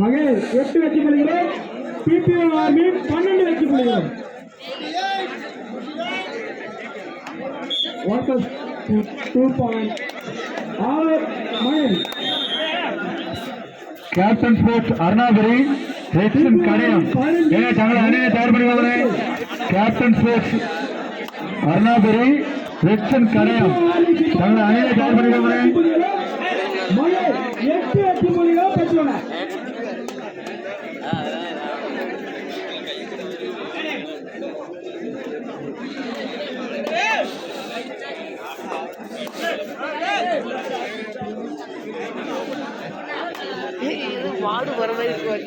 மகேஷ் எட்டு வெற்றி புள்ளிகள் பிபிஓ ஆர்மி பன்னெண்டு வெற்றி ஒன் பிளஸ் டூ பாயிண்ட் ஆறு Mahesh. Captain sports Arunapuri Kadayam. ஏன்னா தங்களை அணியை தயார் பண்ணுவாங்களே captain sports Arunapuri Rexon Kadayam தங்களை அணியை தயார் பண்ணுவாங்களே எட்டு இது மாடு வர மாதிரி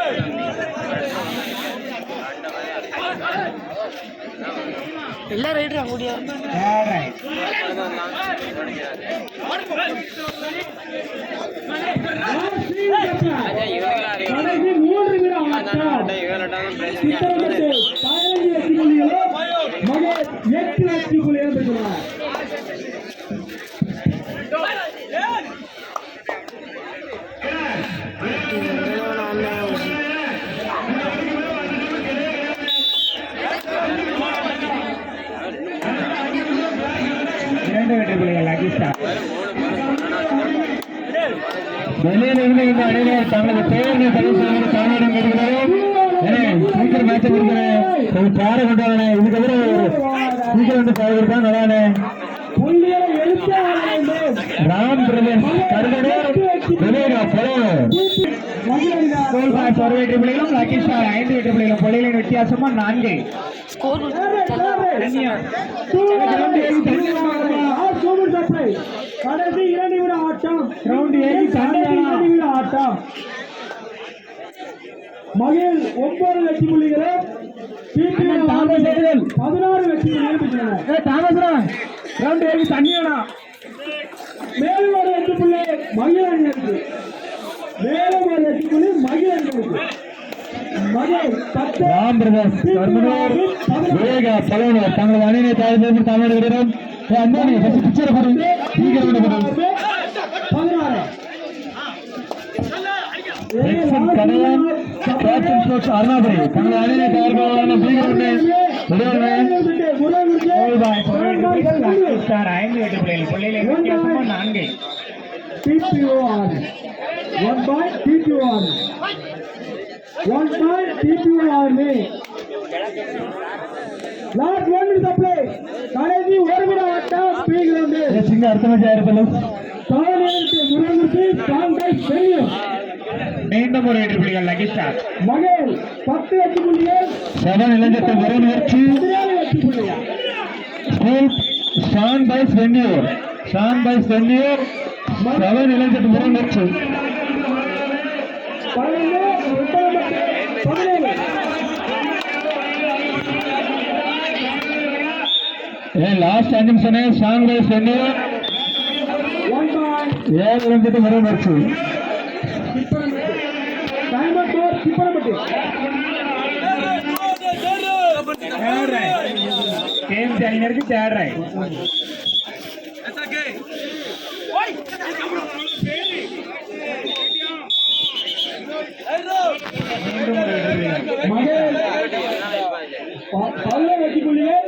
எல்லா ரைடரும் அங்கூடியா கடைசி மூன்று பதினஞ்சு வெற்றி எட்டு வெளியில் இருந்து இந்த அணியினர் தங்களது பெயர்களை பதிவு செய்வது கேட்கிறோம் சீக்கிரம் மேட்ச் கொடுக்கிறேன் கொஞ்சம் பாறை கொண்டு வரேன் இதுக்கப்புறம் ஒரு சீக்கிரம் வந்து பாறை கொடுத்தா நல்லானே. ராம் பிரதேஷ் கருதடே விவேகா பாய்ஸ் ஒரு வெற்றி புள்ளிகளும் லக்கி ஸ்டார் ஐந்து வெற்றி புள்ளிகளும் புள்ளிகளின் வித்தியாசமா நான்கு. ஸ்கோர் கடைசி இரண்டு விட ஆட்டம். Round ஏழு கடைசி இரண்டு விட ஆட்டம்? மகிழ் ஒன்பது வெற்றி ஏதல். பதினாறு வெற்றி புள்ளிகள் தாமஸ்ரா. ரவுண்ட் ஏழு தண்ணி வேணாம் மேலும் ஒரு வெற்றி புள்ளி மகிழ் அணியினருக்கு மேலும் ஒரு வெற்றி புள்ளி மகிழ் பத்து. ராம் பலவன் தங்களது அணியினை தயார் செய்து தமிழ் விடுகிறோம் அந்தானி ஃபர்ஸ்ட் பிக்சர் போடுங்க சீக்கிரம் கொண்டு போடுங்க பதினாறு ஜெக்சன் கடையன் கேப்டன் ஸ்போர்ட்ஸ் அருணாபுரி தங்களது அணியினை தயார் பண்ணுவாங்க சீக்கிரம் கோல் பாய்ஸ் ஒரு வெற்றி புள்ளிகள் லக்கி ஸ்டார் ஐந்து வெற்றி புள்ளிகள் புள்ளிகளின் வித்தியாசமா நான்கு TPOR. One by TPOR. One by TPOR me. Last one the play. கடைசி ஒரு விட ஆட்டம். ஸ்பீட் வந்து சின்ன அர்த்தமா இருப்பது தானியலுக்கு முருகனுக்கு ஸ்ட்ராங் பை செல்லும் மீண்டும் ஒரு வெற்றி புள்ளிகள் லக்கி ஸ்டார் மகேல் பத்து வெற்றி புள்ளிகள் செவன் இளைஞர்கள் வரும் முயற்சி. Shawn by Chenniyur Shawn by Chenniyur seven இளைஞர்கள் வரும் முயற்சி. லாஸ்ட் அஞ்சு நிமிஷம் ஒன் பை ஏழு வரும் கேம் தேர்ட் ரைட் மகேல் ப- பல்ல வெற்றி புள்ளிகள்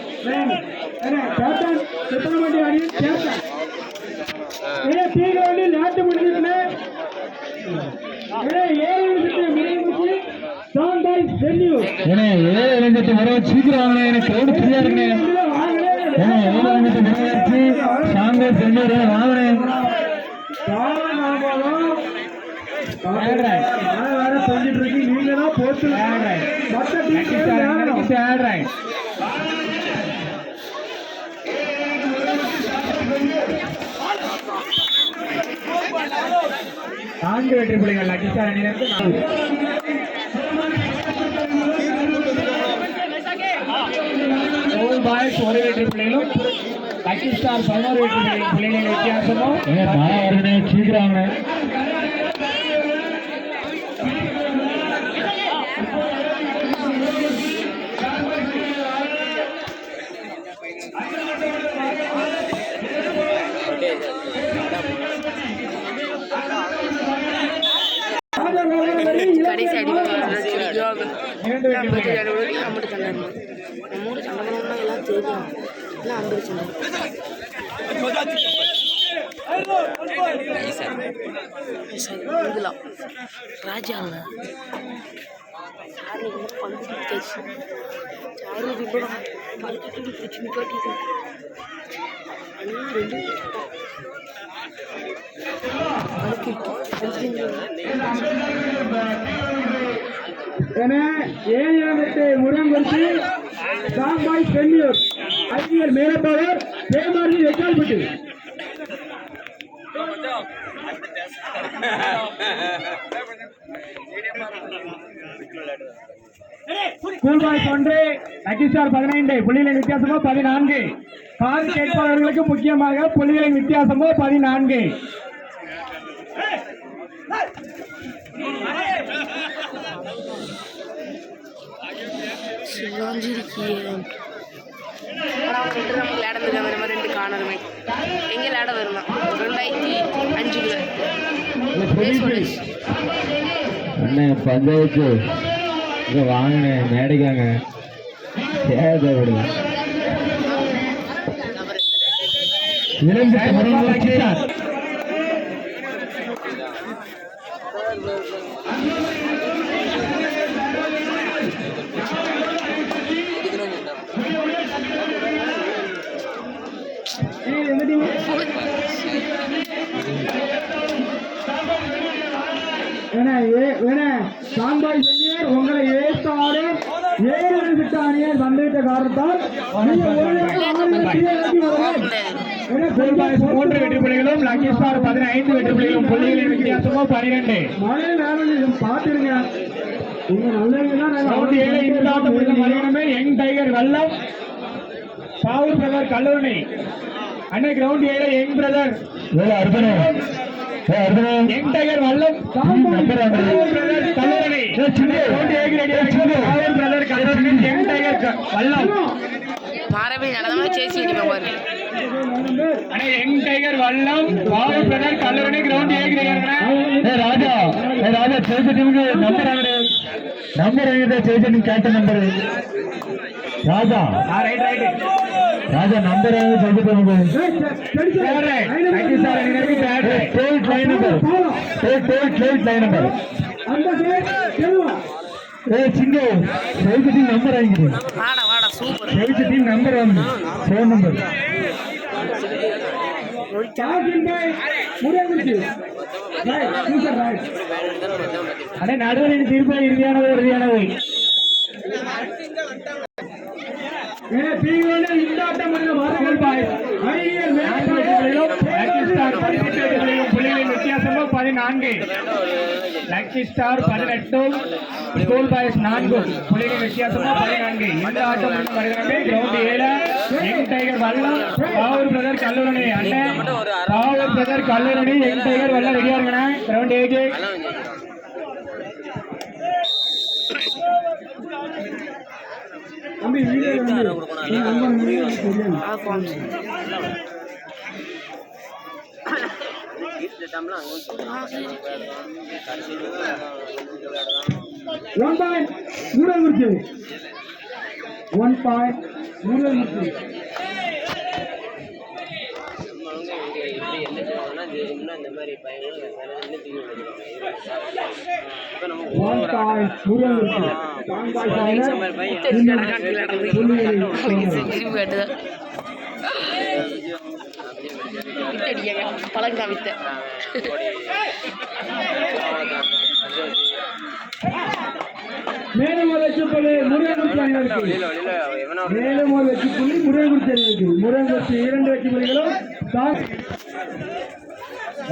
கேப்டன் சிப்பரமட்டி அணி கேப்டன் ஏன்னா தீவிரவாண்டி நாட்டு முடிஞ்சுட்டு ஏன்னா ஏழு நான்கு வெற்றி புள்ளிகள் லக்கி அணியிலிருந்து நான்கு. பாய்ஸ் ஒரு வெற்றி புள்ளிகளும் லக்கி ஸ்டார் பதினோரு வெற்றி புள்ளிகள் புள்ளிகளின் வித்தியாசமும் சீக்கிரம் கடைசி அடி இரண்டு வெற்றி புள்ளிகள் அம்பிட்டு சண்டை நம்மோட சண்டை பண்ணோம்னா எல்லாம் தெரியும் எல்லாம் ராஜாங்க சாரி பந்து சாரி பிடிச்சி ரெண்டு என ஏழாமத்தை முருகன்பட்டி சாம்பாய் பெண்ணியூர். ஐபிஎல் மேலப்பாளர் பேமாரி வெக்கால்பட்டி ஸ்கூல் பாய்ஸ் ஒன்று லக்கி பதினைந்து புள்ளிகளின் வித்தியாசமோ பதினான்கு. காது கேட்பவர்களுக்கு முக்கியமாக புள்ளிகளின் வித்தியாசமோ பதினான்கு. சிவாஞ்சிருக்கியே ஆனால் அவங்க ரெண்டு நமக்கு லேடம் இருக்காங்க இந்த மாதிரி ரெண்டு காணருமே. எங்கே லேடம் வருமா? ரெண்டாயிரத்தி அஞ்சுக்குள்ள ரேஸ் ஓடிச்சு அண்ணே பஞ்சாயத்து. இங்க வாங்கினேன் மேடைக்காங்க. சேத விடுங்க. ஏ- ஏன்னா சாம்பாய் சென்னியர் உங்களை ஏற்றாரு ஏழு விட்ட அணியர் வந்துவிட்ட காரணத்தால் மூன்று வெற்றி புள்ளிகளும் லக்கி ஸ்டார் பதினைந்து வெற்றி புள்ளிகளும் புள்ளிகளின் வித்தியாசமோ பனிரெண்டு பாத்துருங்க young tiger Vallam Pavoor brother கல்லூரி அன்னை கிரவுண்ட் ஏழு young brother young tiger Vallam Pavoor brother கல்லூரி கிரவுண்ட் ஏழு ரெடி பாவூர் பிரதர் கல்லூரி யங் டைகர் க- வல்லம். மாறவே நடந்தமா சேசி பாரு அண்ணே young tiger Vallam Pavoor brother கல்லூரி கிரவுண்ட் ஏழு ரெடி ராஜா ராஜா சேச டீமுக்கு நம்பர் ஆகுது நம்பர் ஆகுது சேச team captain number Raja. Right right Raja number ஆகுது சேச டீமுக்கு லைன் நம்பர் லைன் நம்பர் ஏ சிங்கு சேச டீம் நம்பர் ஆகிது வாடா வாடா சூப்பர் சேச டீம் நம்பர் ஆகுது ஃபோன் நம்பர் அடே நடுவரின் தீர்ப்பு இறுதியானது இறுதியானது இந்த ஆட்டம் முடிந்த வாருங்கள் பாய் ஐயர் புள்ளிகளின் வித்தியாசமோ பதினான்கு. லக்கி ஸ்டார் பதினெட்டு ஸ்கூல் பாய்ஸ் நான்கு. புள்ளிகளின் வித்தியாசமோ பதினான்கு. இந்த ஆட்டம் வருகிறது. கிரவுண்ட் ஏழு. Young tiger Vallam. Pavoor brother Kallurani அண்ணன். Pavoor brother Kallurani young tiger Vallam ரெடியா இருக்கண்ணே கிரவுண்ட் ஏஜ் தம்பி வீடியோ வந்து நீ ரொம்ப தெரியாது one point Moodankurichi one point Moodankurichi பாங்காய் சாயினர் திரும்பி காட்டுதான் வித்து அடிக்காங்க பழங்கா வித்த மேலும் ஒரு வெற்றி புள்ளி முருகங்குறிச்சி அணியினருக்கு மேலும் ஒரு வெற்றி புள்ளி முருகன்குறிச்சி அணியினருக்கு முருகன்குறிச்சி இரண்டு வெற்றி புள்ளிகளும்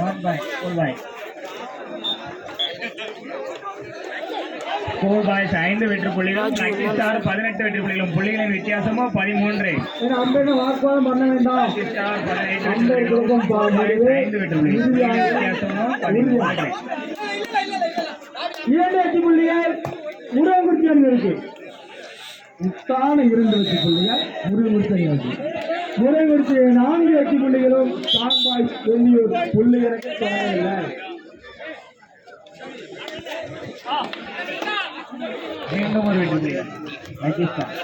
ஒன் பாயிண்ட் பாய்ஸ் ஐந்து வெற்றி புள்ளிகளும் ஸ்டார் பதினெட்டு வெற்றி புள்ளிகளும் புள்ளிகளின் வித்தியாசமோ பதிமூன்று அம்பேன வாக்குவாதம் பண்ண வேண்டாம் ஸ்டார் பதினெட்டு ஐந்து வெற்றி புள்ளிகளும் வித்தியாசமோ பதிமூன்று இரண்டு வெற்றி புள்ளிகள் முருகங்குறிச்சி அணியினருக்கு முத்தான இரண்டு வெற்றி புள்ளிகள் அணியினருக்கு முருகங்குறிச்சி நான்கு வெற்றி புள்ளிகளும் சாம்பாய் வெள்ளியூர் புள்ளிகளுக்கு தொடரவில்லை மீண்டும் ஒரு வெற்றி புள்ளி லக்கி ஸ்டார்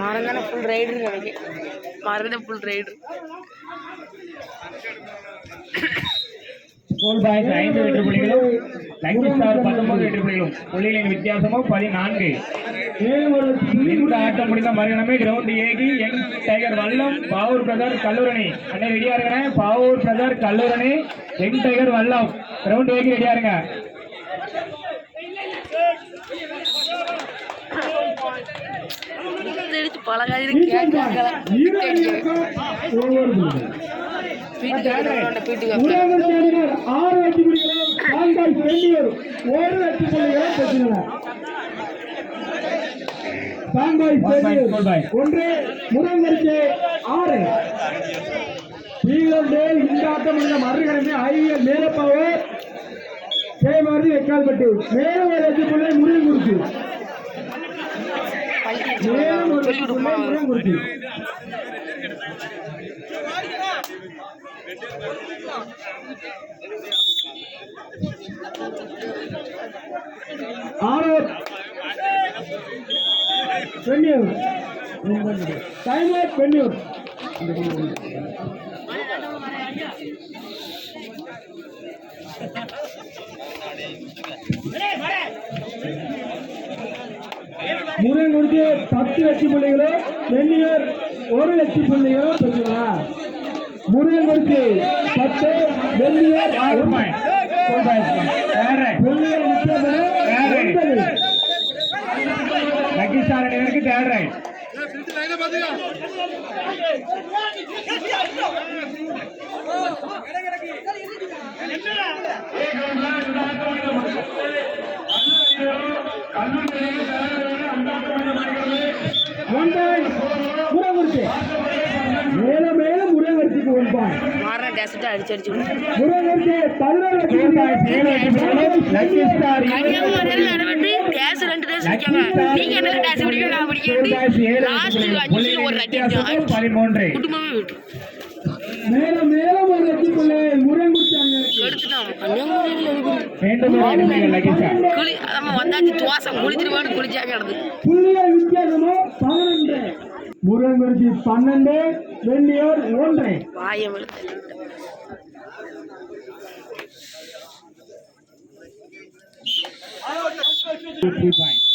மாறன் தானே ஃபுல் ரைடர் எனக்கு மாறன் தான் ஃபுல் ரைடர் ஸ்கோர் பாய்ஸ் ஐந்து வெற்றி புள்ளிகளும் லக்கி ஸ்டார் பத்தொன்பது வெற்றி புள்ளிகளும். புள்ளிகளின் வித்தியாசமோ பதினான்கு. இந்த ஆட்டம் முடிந்த மறுகணமே ground ஏகி young tiger Vallam Pavoor brother Kallurani. அண்ணே ரெடியா இருங்க Pavoor brother Kallurani young tiger Vallam. Ground ஏகி ரெடியா இருங்க. முருகங்குறிச்சி அணியினர் ஆறு புள்ளிகளும் ஒரு புள்ளிகளும் பெற்றுள்ளனர் ஒன்று முருகங்குறிச்சி ஆறு டேல் இந்த ஆட்டம் இந்த மறுகிழமை ஐவிஎல் மேலப்பாவு ஜெயமாரதி வெக்கால்பட்டு மேலும் ஒரு புள்ளி ஒரு வெற்றி புள்ளி ஆரோர் டைமர் பெண்ணூர் முருகனுக்கு பத்து வெற்றி புள்ளிகளும் பெண்ணியர் ஒரு வெற்றி புள்ளிகளும் பெற்றுள்ளார் முருகனுக்கு பத்து வெள்ளியர் ஆறு. பாயிண்ட் ஸ்கோர் பாய்ஸ் வேற புள்ளிகள் வித்தியாசம் ஒன்பது லக்கி ஸ்டார் அணியினருக்கு தேர்ட் ரைட் ஒன் பாயிண்ட் முருகனுக்கு மேலும் மேலும் முருகனுக்கு ஒன் பாயிண்ட் மாறன் டேஸ்ட்டு அடிச்சு அடிச்சு விட்டு முருகனுக்கு பதினோரு வெற்றி ஸ்கோர் பாய்ஸ் ஏழு வெற்றி புள்ளிகளும் லக்கி ஸ்டார் கன்னியாகுமரியில் நடவடிக்கை டேஸ் ரெண்டு டேஸ் வைக்காங்க நீங்க என்ன டேஸ் பிடிக்கும் நான் பிடிக்க லாஸ்ட் அஞ்சு ஒரு பதிமூன்று குடும்பமே விட்டு. மேலும் மேலும் ஒரு ஸ்டார் குளி நம்ம வந்தாச்சு துவாசம் குளிச்சிருவான்னு குளிச்சாங்க நடந்து புள்ளிகள் வித்தியாசமோ பதினொன்று முருகன்குறிச்சி பன்னெண்டு வெள்ளியோர் ஒன்று. வாயம் இழுத்து free bind.